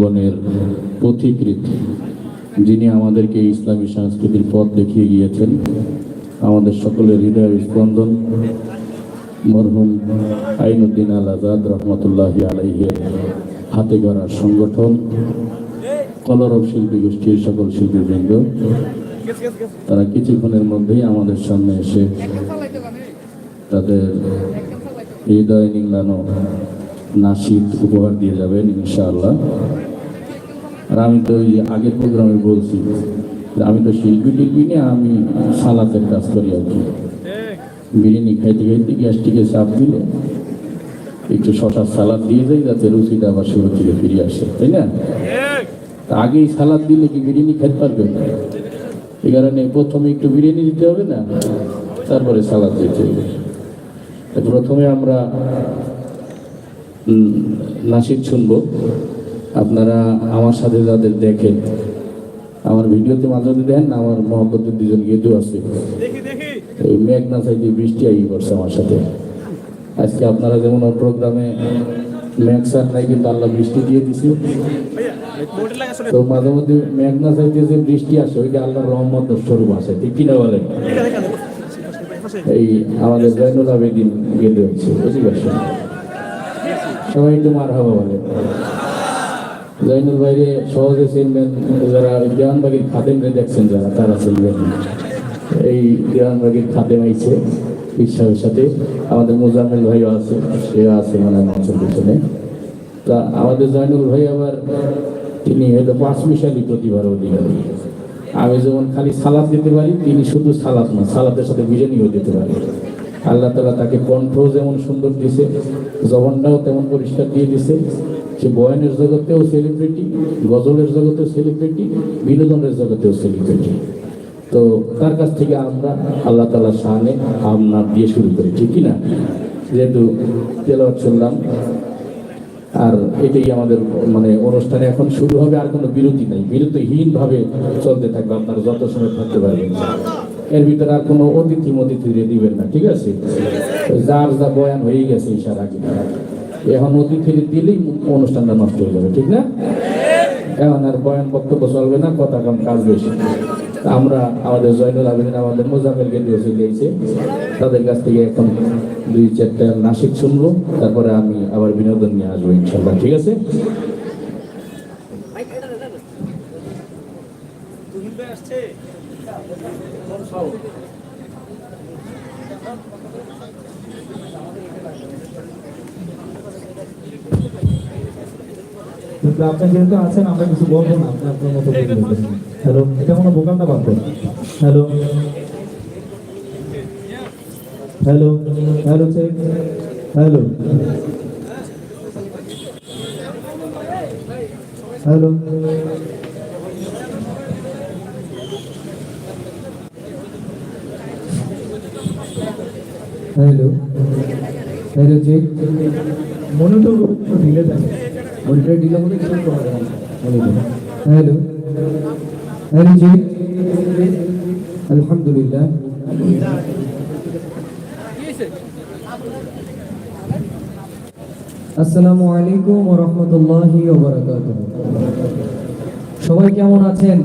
অঙ্গনের পথিকৃত যিনি আমাদেরকে ইসলামী সংস্কৃতির পথ দেখিয়ে গিয়েছেন, আমাদের সকলের হৃদয় স্পন্দন। মরহুম আইনুদ্দিন আল আজাদ রহমতুল্লাহ আলাইহের হাতে গড়া সংগঠন, কলরব শিল্পী গোষ্ঠীর সকল শিল্পীবৃন্দ, তারা কিছুক্ষণের মধ্যেই আমাদের সামনে এসে তাদের হৃদয় নিংলানো নাসিদ উপহার দিয়ে যাবেন, ইনশাআল্লাহ। আর আমি তো ওই আগের প্রোগ্রামে বলছি আমি তো শিল্পী টিল্পী নিয়ে আমি সালাতের কাজ করি আর কি। বিরিয়ানি খাইতে খাইতে গ্যাস্ট্রিকে চাপ দিলে একটু শশার সালাদ দিয়ে যাই যাতে রুচিটা আবার শুরু থেকে ফিরে আসে, তাই না? আগেই সালাদ দিলে কি বিরিয়ানি খেতে পারবে? এই কারণে প্রথমে একটু বিরিয়ানি দিতে হবে না, তারপরে সালাদ দিতে হবে। প্রথমে আমরা নাসিদ শুনব। আপনারা আমার সাথে যাদের দেখেন আমার ভিডিওতে মাঝে মাঝে দেখেন না আমার মহব্বতের দুজন গেদু আছে। এই মেঘনা সাইডে বৃষ্টি আই করছে আমার সাথে। আজকে আপনারা যেমন প্রোগ্রামে মেঘ স্যার নাই কিন্তু আল্লাহ বৃষ্টি দিয়ে দিছে। তো মাঝে মধ্যে মেঘনা সাইডে যে বৃষ্টি আসে ওইটা আল্লাহর রহমত স্বরূপ আসে ঠিক কিনা বলেন? এই আমাদের জৈনুল আবেদিন গেদে হচ্ছে বুঝতে পারছেন? সবাই একটু মার হাবা বলে জৈনুল বাইরে সহজে চিনবেন যারা দেওয়ানবাগির খাদেমরে দেখছেন যারা তারা চিনবেন এই দেওয়ানবাগির খাদেম আইছে বিশ্বাসের সাথে আমাদের মোজাম্মেল ভাইও আছে সেও আছে মানে মঞ্চের পিছনে তা আমাদের জয়নুল ভাই আবার তিনি হয়তো পাঁচ মিশালি প্রতিভার অধিকারী আমি যেমন খালি সালাদ দিতে পারি তিনি শুধু সালাদ না সালাদের সাথে বিরিয়ানিও দিতে পারি আল্লাহ তালা তাকে কণ্ঠ যেমন সুন্দর দিছে জবানটাও তেমন পরিষ্কার দিয়ে দিছে সে বয়নের জগতেও সেলিব্রিটি গজলের জগতেও সেলিব্রিটি বিনোদনের জগতেও সেলিব্রিটি তো তার কাছ থেকে আমরা আল্লাহ তালা শাহানে আমনার দিয়ে শুরু করি, ঠিক না যেহেতু তেলাওয়াত শুনলাম, আর এটাই আমাদের মানে অনুষ্ঠানে এখন শুরু হবে, আর কোনো বিরতি নাই। বিরতিহীনভাবে চলতে থাকবে, আপনারা যত সময় থাকতে পারবেন। এর ভিতরে আর কোনো অতিথি মতিথি দিয়ে দিবেন না ঠিক আছে? যার যা বয়ান হয়ে গেছে ইশার আগে এখন অতিথি দিলেই অনুষ্ঠানটা নষ্ট হয়ে যাবে ঠিক না? এখন আর বয়ান বক্তব্য চলবে না কথা কম কাজ বেশি। আমরা আমাদের জয়নুল আবেদিন আমাদের মোজামেলকে দিয়েছে দিয়েছে তাদের কাছ থেকে এখন দুই চারটা নাসিক শুনলো তারপরে আমি আবার বিনোদন নিয়ে আসব ইনশাল্লাহ ঠিক আছে? কিন্তু আপনি যেহেতু আছেন, আমরা কিছু বলব না আপনি আপনার মতো হ্যালো, এটা মনে বোকালটা বাঁধবেন hello hello hello check hello hello. Hello hello check monitor ঢিলে দেয় যায় হ্যালো হ্যালো চেক আলহামদুলিল্লাহ। আসসালামু আলাইকুম ওয়া রাহমাতুল্লাহি ওয়া বারাকাতুহু। সবাই কেমন আছেন?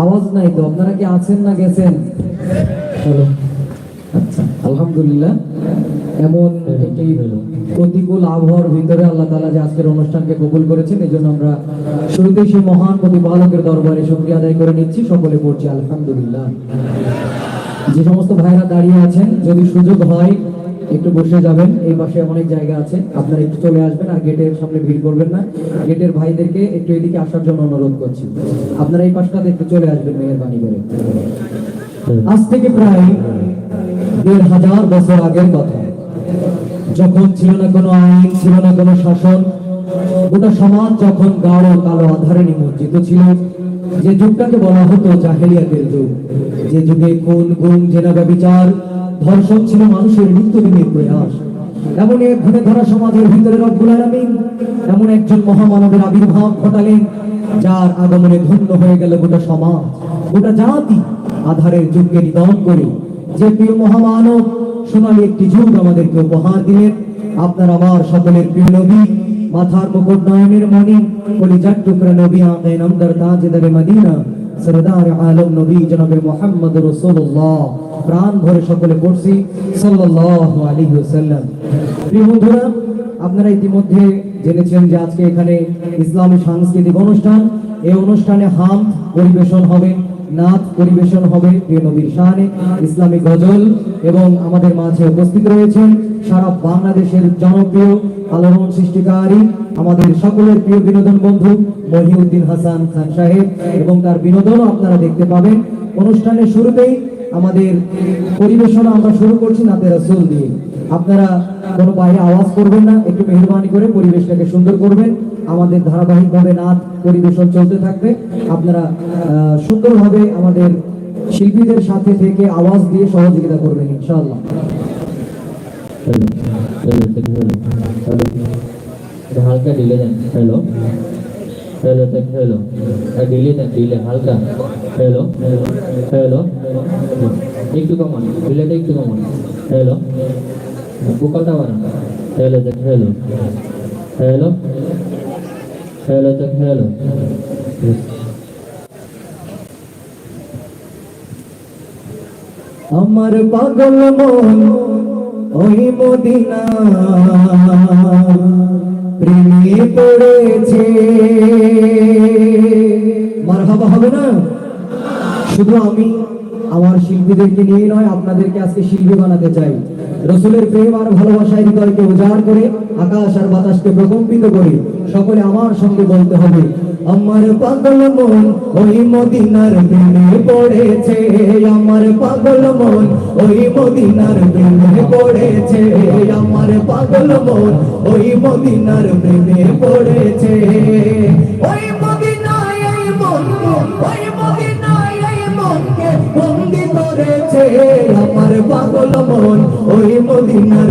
আওয়াজ নাই তো, আপনারা কি আছেন না গেছেন? হ্যালো আচ্ছা আলহামদুলিল্লাহ। এমন একটি প্রতিকূল আবহাওয়ার ভিতরে আল্লাহ তাআলা যে আজকের অনুষ্ঠানকে কবুল করেছেন এই জন্য আমরা শুরুতেই সেই মহান প্রতিপালকের দরবারে শুকরিয়া আদায় করে নিচ্ছি। সকলে পড়ছি, আলহামদুলিল্লাহ। যে সমস্ত ভাইরা দাঁড়িয়ে আছেন, যদি সুযোগ হয়, একটু বসে যাবেন। এই পাশে অনেক জায়গা আছে, আপনারা একটু চলে আসবেন আর গেটের সামনে ভিড় করবেন না। গেটের ভাইদেরকে একটু এদিকে আসার জন্য অনুরোধ করছি। আপনারা এই পাশটাতে একটু চলে আসবেন মেহরবানি করে। আজ থেকে প্রায় দেড় হাজার বছর আগের কথা। যখন ছিল না কোনো আইন, ছিল না কোনো শাসন, গোটা সমাজ যখন গাঢ় কালো আধারে নিমজ্জিত ছিল, যে যুগটাকে বলা হতো জাহেলিয়াতের যুগ। যে যুগে খুন, গুম জেনাবা বিচার, ধর্ষণ ছিল মানুষের নিত্যদিনের প্রয়াস। এমন এক ঘুরে ধরা সমাজের ভিতরে রব্বুল আলামিন, এমন একজন মহামানবের আবির্ভাব ঘটালেন, যার আগমনে ধন্য হয়ে গেল গোটা সমাজ। গোটা জাতি আধারের যুগকে নিধন করে, যে প্রিয় মহামানব সোনালী একটি যুগ আমাদেরকে উপহার দিলেন। আপনার আমার সকলের প্রিয় নবী, মাথার মুকুট নয়নের মণি, কলিজার টুকরা নবী আঁকে নামদার তাজদারে মদিনা, সরদার আলম নবী জনাবে মোহাম্মদ রসুল্লাহ। প্রাণ ভরে সকলে পড়ছি, সাল্লাল্লাহু আলাইহি ওয়াসাল্লাম। প্রিয় বন্ধুরা, আপনারা ইতিমধ্যে জেনেছেন যে আজকে এখানে ইসলামী সাংস্কৃতিক অনুষ্ঠান। এই অনুষ্ঠানে হাম পরিবেশন হবে। নাচ পরিবেশন হবে প্রিয় নবীর শাহানে ইসলামী গজল এবং আমাদের মাঝে উপস্থিত রয়েছেন সারা বাংলাদেশের জনপ্রিয় আলোড়ন সৃষ্টিকারী, আমাদের সকলের প্রিয় বিনোদন বন্ধু মহিউদ্দিন হাসান খান সাহেব। এবং তার বিনোদনও আপনারা দেখতে পাবেন। অনুষ্ঠানের শুরুতেই আমাদের পরিবেশন আমরা শুরু করছি নাতে রাসুল দিয়ে। আপনারা কোনো বাইরে আওয়াজ করবেন না, একটু মেহরবানি করে পরিবেশটাকে সুন্দর করবেন। আমাদের ধারাবাহিকভাবে নাচ পরিবেশন চলতে থাকবে। আপনারা সুন্দরভাবে আমাদের শিল্পীদের সাথে থেকে আওয়াজ দিয়ে সহযোগিতা করবেন, ইনশাআল্লাহ। হ্যালো হ্যালো হ্যালো হ্যালো তক হ্যালো ঢিলে দেন ঢিলে হালকা হ্যালো হ্যালো একটু কমান ঢিলেটা একটু কমান হ্যালো বুকালটা বানান হ্যালো তক হ্যালো হ্যালো হ্যালো তক হ্যালো আমার পাগল মন, ওই মদিনা। প্রেমে পড়েছে না? শুধু আমি আমার শিল্পীদেরকে নিয়ে নয়, আপনাদেরকে আজকে শিল্পী বানাতে চাই। রসুলের প্রেম আর ভালোবাসায় হৃদয়কে উজাড় করে, আকাশ আর বাতাসকে প্রকম্পিত করে সকলে আমার সঙ্গে বলতে হবে, আমার পাগল মন ওই মদিনার প্রেমে পড়েছে, আমার পাগল মন ওই মদিনার প্রেমে পড়েছে, আমার পাগল মন ওই মদিনার প্রেমে পড়েছে। ওই আমার পাগল মন ওই মদিনার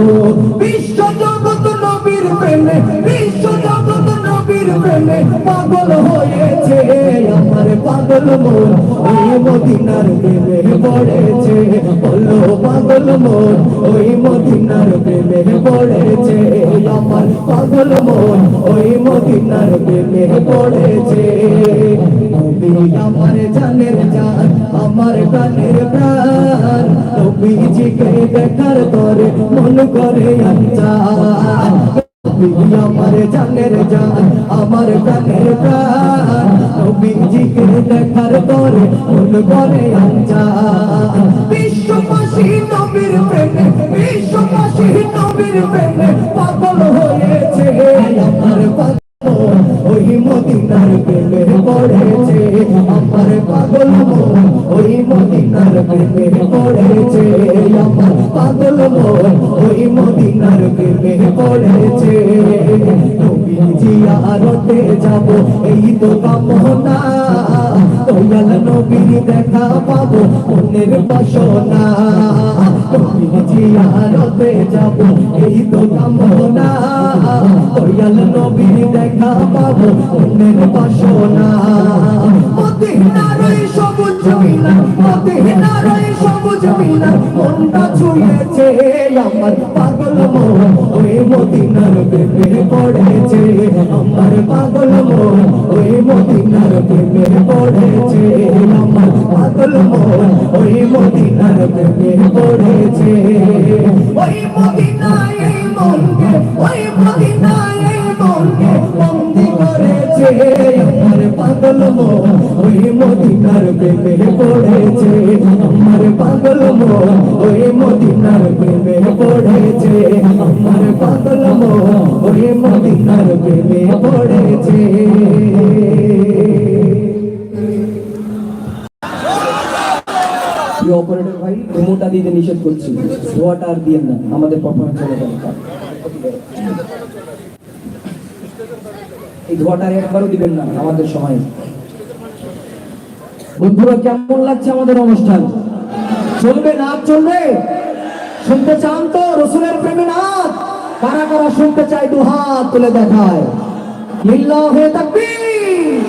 বিশ্ব জগত নবীর প্রেমে বিশ্ব জগৎ নবীর প্রেমে পাগল হয়েছে। পাগল মন, ওই মদিনার প্রেমে পড়েছে। বলো পাগল মন, ওই মদিনার প্রেমে পড়েছে। আমার পাগল মন, ওই মদিনার প্রেমে পড়েছে। আমার জানের জান, আমার প্রাণের প্রাণ। নবীজিকে দেখার তরে মন করে আঞ্জান নবী আমার জানের জান, আমার প্রাণের প্রাণ। নবীজিকে দেখার পরে মন করে আঞ্জান বিশ্ববাসী নবীর প্রেমে, বিশ্ববাসী নবীর প্রেমে পাগল হয়েছে। আমার পাগল ওই মদিনার প্রেমে পড়েছে। আমার পাগল মন ওই মদিনার প্রেমে পড়েছে আমার পাগল মন ওই মদিনার প্রেমে পড়েছে নবীজি আরতে যাব এই তো কামনা দয়াল নবীর দেখা পাবো মনের বাসনা নবীজি আরতে যাব এই তো কামনা। দয়াল নবীর দেখা পাবো মনের বাসনা মদিনার সবুজ মিনা আমার পাগল ওই মদিনার প্রেমে পড়েছে, আমার পাগল ওই মদিনার প্রেমে পড়েছে, আমার পাগল মন। ওই মদিনার ওই মদিনায় মনকে ওই মদিনায় ওই মদিনার প্রেমে পড়েছে। আমার ওই মদিনার প্রেমে পড়েছে। অপারেটর ভাই দিতে নিষেধ করছি। ধোয়াটা আর না, আমাদের পারফরমেন্স দরকার এই ধোয়াটার একবারও দিবেন না, আমাদের সময়। বন্ধুরা, কেমন লাগছে আমাদের অনুষ্ঠান? চলবে নাচ চলবে। শুনতে চান তো রসুলের প্রেমে নাচ কারা কারা শুনতে চাই দু হাত তুলে দেখায়। লিল্লাহে তাকবীর।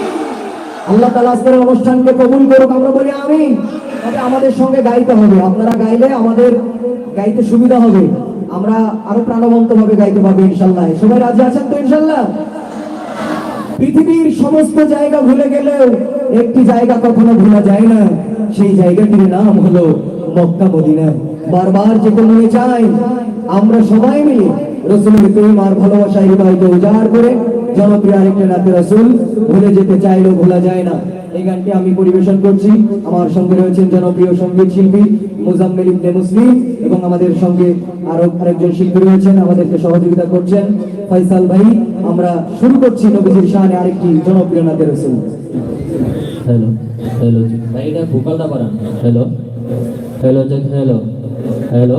আল্লাহ তাআলা আজকের অনুষ্ঠানকে কবুল করুক, আমরা বলি আমি আমাদের সঙ্গে গাইতে হবে। আপনারা গাইলে আমাদের গাইতে সুবিধা হবে। আমরা আরও প্রাণবন্ত ভাবে গাইতে পারব ইনশাল্লাহ। সবাই রাজি আছেন তো ইনশাল্লাহ? পৃথিবীর সমস্ত জায়গা ভুলে গেলেও একটি জায়গা কখনো ভোলা যায় না। সেই জায়গাটির নাম হলো মক্কা, মদিনা। বারবার যেতে মনে চাই, আমরা সবাই মিলে রসুলের প্রেম আর ভালোবাসা হৃদয়কে উজাড় করে জনপ্রিয় আরেকটা নাতে রসুল ভুলে যেতে চাইলেও ভোলা যায় না। এই গানটি আমি পরিবেশন করছি। আমার সঙ্গে রয়েছেন জনপ্রিয় সংগীত শিল্পী মুজাম্মেল ইবনে মুসলিম এবং আমাদের সঙ্গে আরও আরেকজন শিল্পী রয়েছেন আমাদেরকে সহযোগিতা করছেন ফয়সাল ভাই। আমরা শুরু করছি নবীজির শানে আরেকটি জনপ্রিয় নাতে রসুল। Hello hello. ভাই এটা ভোকালটা বাড়ান। Hello hello check hello hello.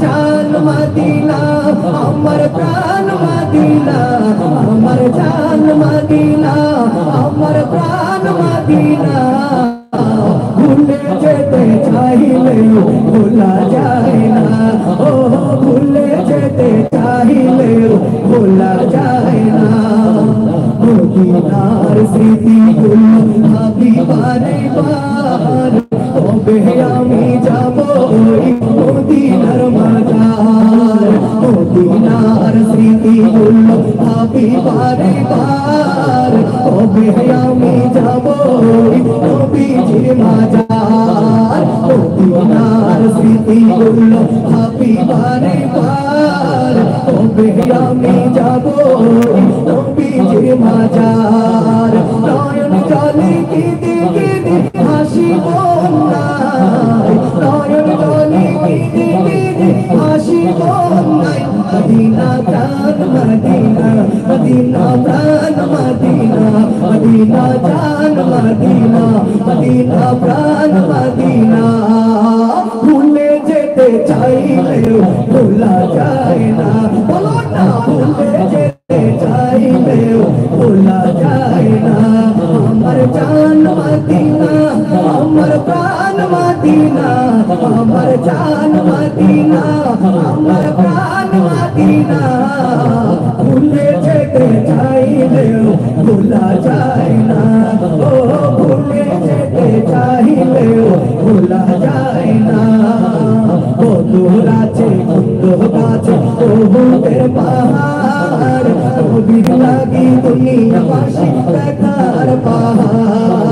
জান মদিনা, আমার প্রাণ মদিনা, আমার জান মদিনা, আমার প্রাণ মদিনা। ভুলে যেতে চাইলেও ভোলা যায় না। ও, ভুলে যেতে চাইলেও ভোলা যায় না। মদিনার স্মৃতিগুলো ভাবি বারে বার তবে আমি তবে আমি যাব ওই নবীজির মাজার মদিনার স্মৃতিগুলো ভাবি বারে বার তবে আমি যাব ওই নবীজির মাজার নয়ন জলে কেঁদে কেঁদে হাসি বন্যায় মদিনা চাঁদ মদিনা মদিনা প্রাণ মদিনা মদিনা চাঁদ মদিনা মদিনা প্রাণ মদিনা ভুলে যেতে চাইলেও ভোলা যায় না বলো না ভুলে যেতে চাইলেও ভোলা যায় না আমার জান মদিনা আমার প্রাণ মদিনা, আমার জান মদিনা, আমার প্রাণ মদিনা। ভুলে যেতে চাইলেও ভোলা যায় না। ও, ভুলে যেতে চাইলেও ভোলা যায় না। বন্ধুর আছে বন্ধু আছে বহুদের পাহাড়। কবির লাগি দুনিয়া পাশে দেখার পাহাড়।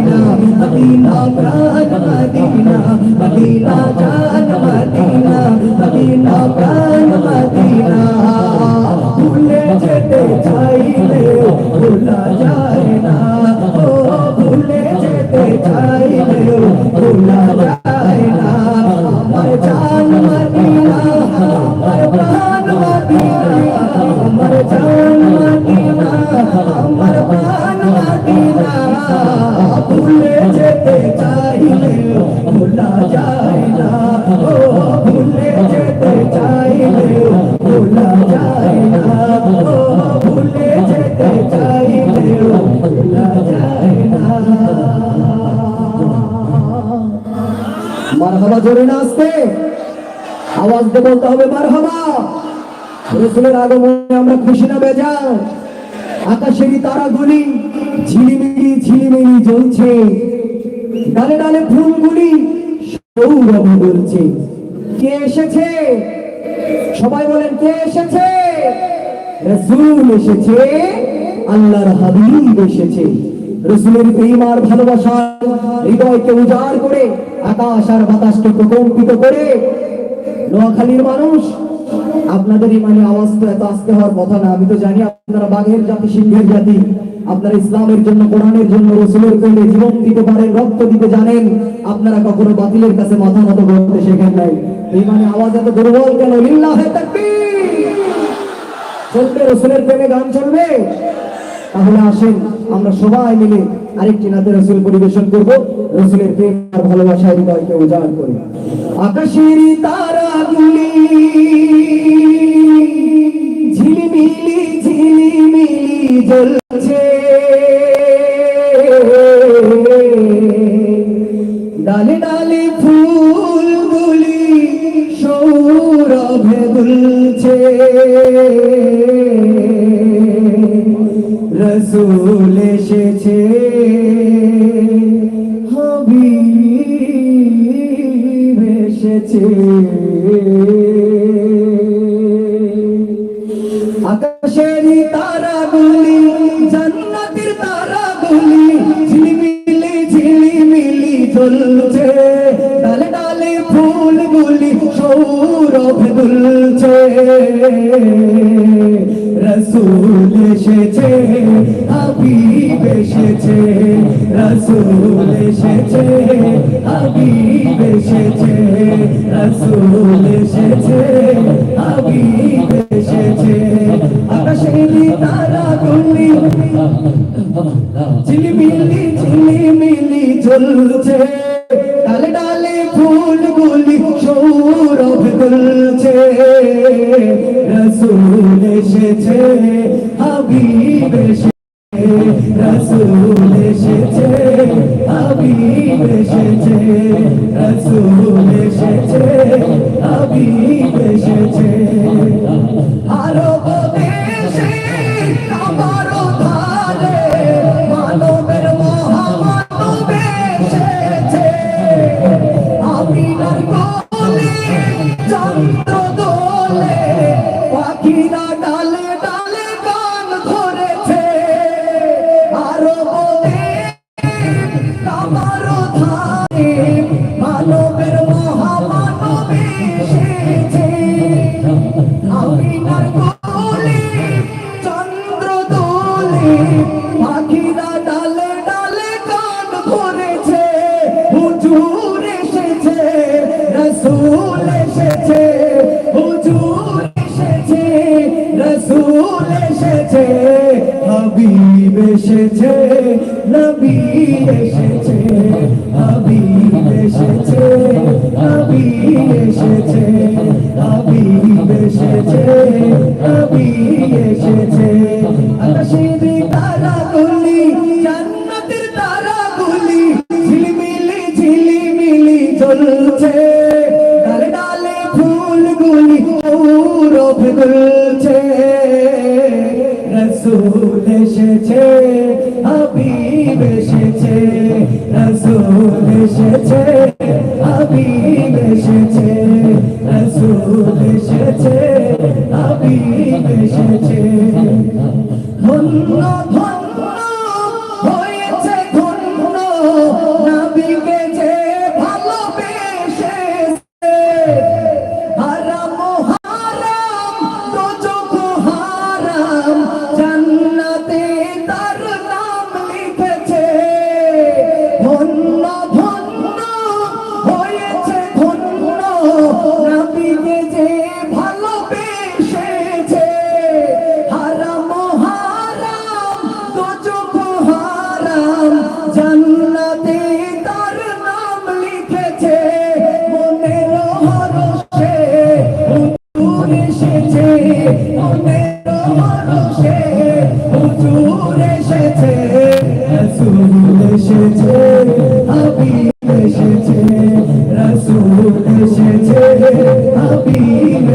মদিনা, প্রাণ মদিনা মদিনা জান মদিনা মদিনা, প্রাণ মদিনা। ভুলে যেতে চাইলে ভোলা যায় না। ও ভুলে যেতে চাইলে ভোলা যায় জোরে না আসতে। আওয়াজ দিয়ে বলতে হবে মারহাবা রসুলের আগমনে আমরা খুশি না বেজা আকাশেরই তারাগুলি ঝিলিমিলি ঝিলিমিলি জ্বলছে। ডালে ডালে ফুলগুলি সৌরভ বলছে কে এসেছে? সবাই বলেন, কে এসেছে? রসুল এসেছে, আল্লাহর হাবিব এসেছে। রসুলের প্রেম আর ভালোবাসা হৃদয়কে উজাড় করে, আকাশ আর বাতাসকে প্রকম্পিত করে, নোয়াখালীর মানুষ, আপনাদের ইমানে আওয়াজ তো এত আসতে হওয়ার কথা না, আমি তো জানি আপনারা বাঘের জাতি, সিংহের জাতি, আপনারা ইসলামের জন্য, কোরআনের জন্য, রসুলের প্রেমে জীবন দিতে পারেন, রক্ত দিতে জানেন, আপনারা কখনো বাতিলের কাছে মাথা মতো করতে শেখেন নাই। এই মানে আওয়াজ এত দুর্বল কেন? লিল্লাহে তাকবীর! চলবে রসুলের প্রেমে, গান চলবে? তাহলে আসেন, আমরা সবাই মিলে আরেকটি নাতে রসুল পরিবেশন করব। রসুলের প্রেম আর ভালোবাসায় হৃদয়কে উজাড় করি। আকাশের তারাগুলি ঝিলিমিলি ঝিলিমিলি জ্বলছে। ডালে ডালে ফুলগুলি সৌরভে দুলছে। রসুল এসেছে। হাবিব এসেছে। আকাশের তারাগুলি, জান্নাতের তারাগুলি ঝিলিমিলি ঝিলিমিলি জ্বলছে। ডালে ডালে ফুলগুলি সৌরভ দুলছে। রসুল এসেছে, হাবিব এসেছে, রসুল এসেছে, হাবিব এসেছে, রসুল এসেছে, হাবিব এসেছে। আকাশের তারাগুলি ঝিলিমিলি ঝিলিমিলি জ্বলছে ডালে ডালে ফুলগুলি সৌরভ তুলছে। রসুল এসেছে হুজুর এসেছে, রসুল এসেছে, হাবিব এসেছে, নবী এসেছে, হাবিব এসেছে হাবিব এসেছে হাবিব এসেছে হাবিব এসেছে। আকাশের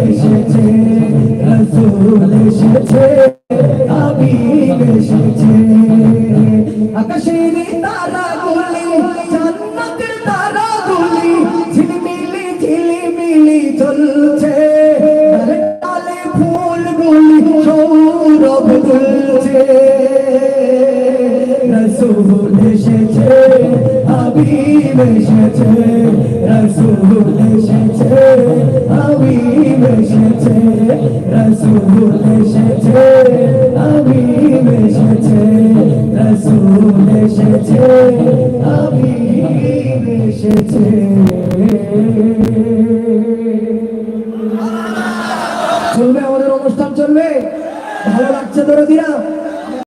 এসেছে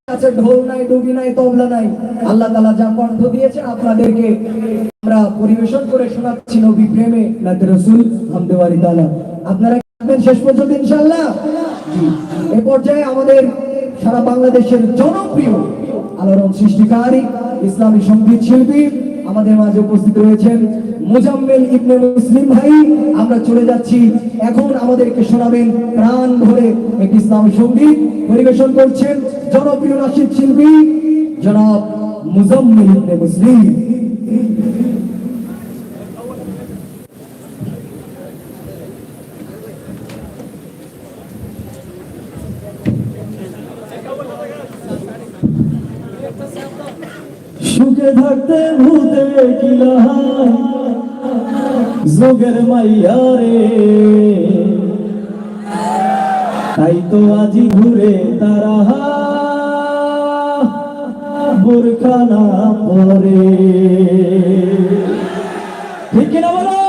কাছে ঢোল নাই ডুবি নাই, তবলা নাই। আল্লাহ তালা যা কণ্ঠ দিয়েছে আপনাদেরকে আমরা পরিবেশন করে শোনাচ্ছি নবী প্রেমে, নাতে রসুল হামদেওয়ারি তালা আপনারা থাকবেন শেষ পর্যন্ত ইনশাল্লাহ এ পর্যায়ে আমাদের সারা বাংলাদেশের জনপ্রিয় আলোড়ন সৃষ্টিকারী ইসলামী সংগীত শিল্পী আমাদের মাঝে উপস্থিত রয়েছেন মোজাম্মেল ইবনে মুসলিম ভাই। আমরা চলে যাচ্ছি। এখন আমাদেরকে শোনাবেন প্রাণ ভরে একটি ইসলামী সংগীত পরিবেশন করছেন জনপ্রিয় নাসিদ শিল্পী জনাব মুজাম্মেল ইবনে মুসলিম। সুখে থাকতে ভূতে কিলাহাই যোগের মাইয়া রে। তাই তো আজি ঘুরে তারা বোরখানা পরে। ঠিক কিনা বলো?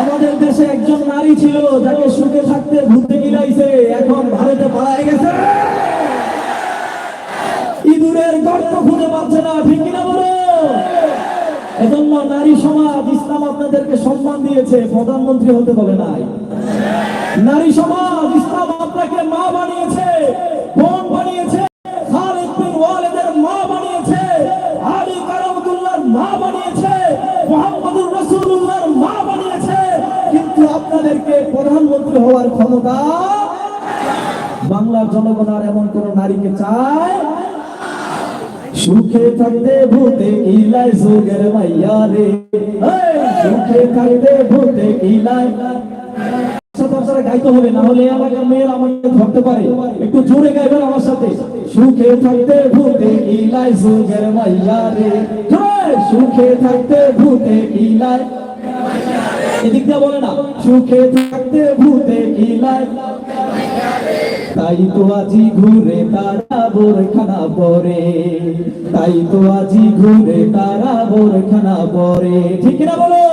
আমাদের দেশে একজন নারী ছিল, যাকে সুখে থাকতে ভূতে গিলাইছে এখন ভারতে পালায় গেছে। ইঁদুরের গর্ত খুঁজে পাচ্ছে না, ঠিক কিনা বলো? এজন্য নারী সমাজ, ইসলাম আপনাদেরকে সম্মান দিয়েছে, প্রধানমন্ত্রী হতে বলে নাই। নারী সমাজ, ইসলাম আপনাকে মা বানিয়েছে, বোন বানিয়েছে হওয়ার ক্ষমতা বাংলার জনগণ আর এমন কোন নারীকে চায় সুখে থাকতে ভূতে ইলাই যোগের মাইয়া রে। সুখে থাকতে ভূতে ইলাই। আপনারা গাইতে হবে, না হলে এলাকার মেয়েরা আমাকে ধরতে পারে। একটু জোরে গাইবেন আমার সাথে। সুখে থাকতে ভূতে ইলাই যোগের মাইয়া রে। সুখে থাকতে ভূতে ইলাই। এদিক দিয়ে বলে না, সুখে থাকতে ভূতে ইলাই। তাই তো আজি ঘুরে তারা বোরখানা পরে। তাই তো আজি ঘুরে তারা বোরখানা পরে। ঠিক না বলো?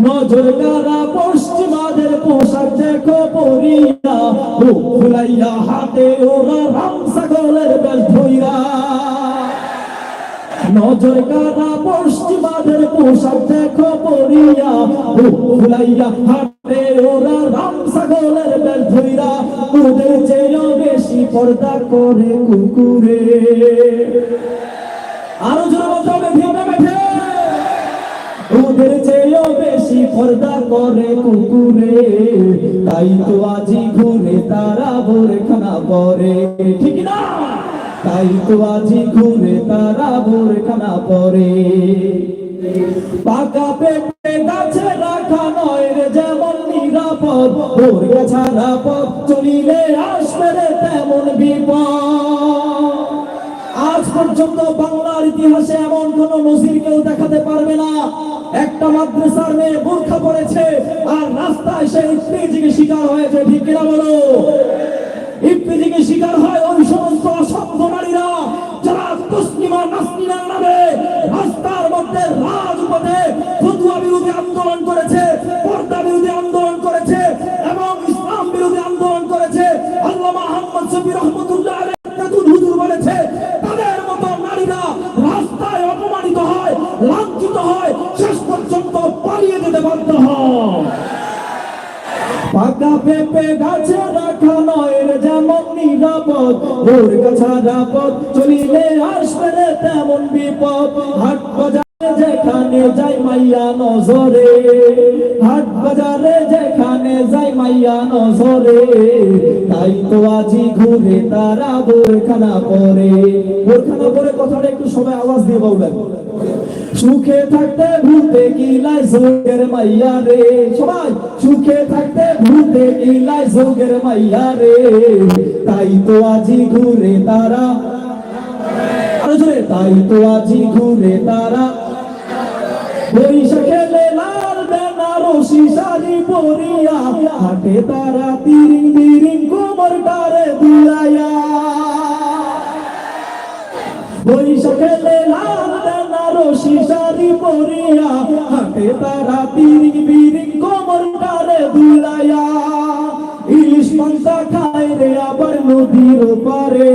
নজর কারা পশ্চিমাদের পোশাক দেখো পরিয়া বুক ফুলাইয়া হাতে ওরা রাম ছাগলের বেশ ধইরা। নজর কারা পশ্চিমাদের পোশাক দেখো পরিয়া বুক ফুলাইয়া হাতে পর্দা করে কুকুরে। আরও ওদের চেয়েও বেশি পর্দা করে কুকুরে। তাই তো আজি ঘুরে তারা বোরখানা পরে। ঠিক না? তাই তো আজি ঘুরে তারা বোরখানা পরে। পাকা পেঁপে গাছে রাখা নয় রে যেমন নিরাপদ। ওর ছাড়া পথ চলিলে আসবে রে তেমন বিপদ। আজ পর্যন্ত বাংলার ইতিহাসে এমন কোন নজির কেউ দেখাতে পারবে না। একটা মাদ্রাসার মেয়ে বোরখা পড়েছে আর রাস্তায় সে ইফতিজিকে শিকার হয়েছে, ঠিক কিনা বলো? ইফতিজিকে শিকার হয় পাকা পেঁপে গাছে রাখা নয় রে যেমন নিরাপদ ওর গাছারা পথ, চলিলে আসবে তেমন বিপদ। হাট বাজারে যেখানে যাই মাইয়া নজরে, হাট বাজারে যেখানে যাই মাইয়া নজরে, তাই তো আজি ঘুরে তারা বোরখানা পরে বোরখানা পরে কথাটা একটু সবাই আওয়াজ দিয়ে বলবেন। সুখে থাকতে ভূতে গিলাই যোগের মাইয়া রে? সবাই, সুখে থাকতে ভূতে গিলাই যোগের মাইয়া রে? তাই তো আজি ঘুরে তারা। আরও জোরে, তাই তো আজি ঘুরে তারা। বৈশাখে লাল বেনারসি শাড়ি পরিয়া, হাটে তারা তিরিং তিরিং কোমর ডারে দুলাইয়া। বৈশাখে লাল বেনারসি শাড়ি পরিয়া হাটে তারা তিরিং বিরিং কোমর ডারে দুলাইয়া। ইলিশ মাংসা খায় রে আবার নদীর পারে।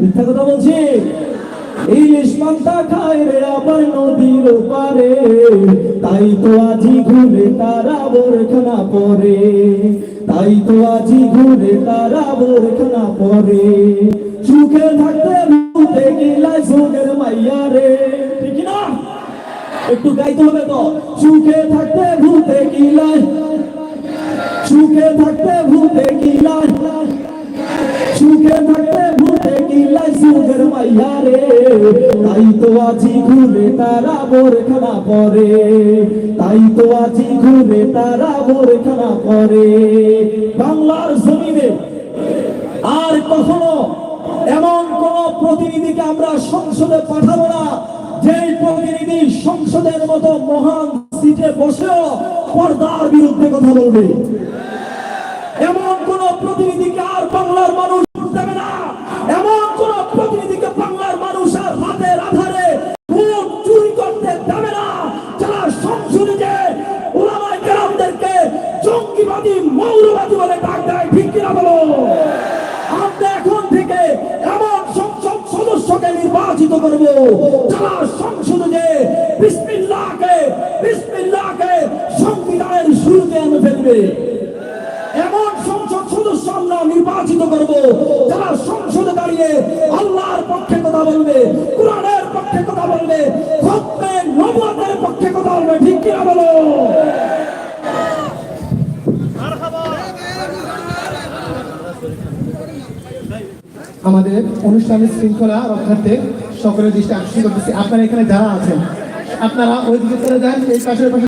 মিথ্যা কথা বলছি? ইলিশ মাংসা খায় রে আবার নদীর পারে। তাই তো আজি ঘুরে তারা বোরখানা পরে। তাই তো আজি ঘুরে তারা বোরখানা পরে। সুখে থাকতে গিলাই সুখের মাইয়া রে ঠিক না একটু গাইতে হবে তো সুখে থাকতে ভূতে গিলাই সুখে থাকতে ভূতে গিলাই সুখে থাকতে ভূতে গিলাই সুখের মাইয়া রে তাই তো আজি ঘুরে তারা বোরখানা পরে তাই তো আজি ঘুরে তারা বোরখানা পরে বাংলার জমিনে আর কখনো এমন কোন প্রতিনিধিকে আমরা সংসদে পাঠাবো না। যেই প্রতিনিধি সংসদের মতো মহান সিটে বসেও পর্দার বিরুদ্ধে কথা বলবে। এমন কোন প্রতিনিধিকে অনুষ্ঠানের শৃঙ্খলা রক্ষার্থে সকলের দৃষ্টি আকর্ষণ করতেছি। আপনারা এখানে যারা আছেন, আপনারা ওই দিকে চলে যান, এই পাশের পাশে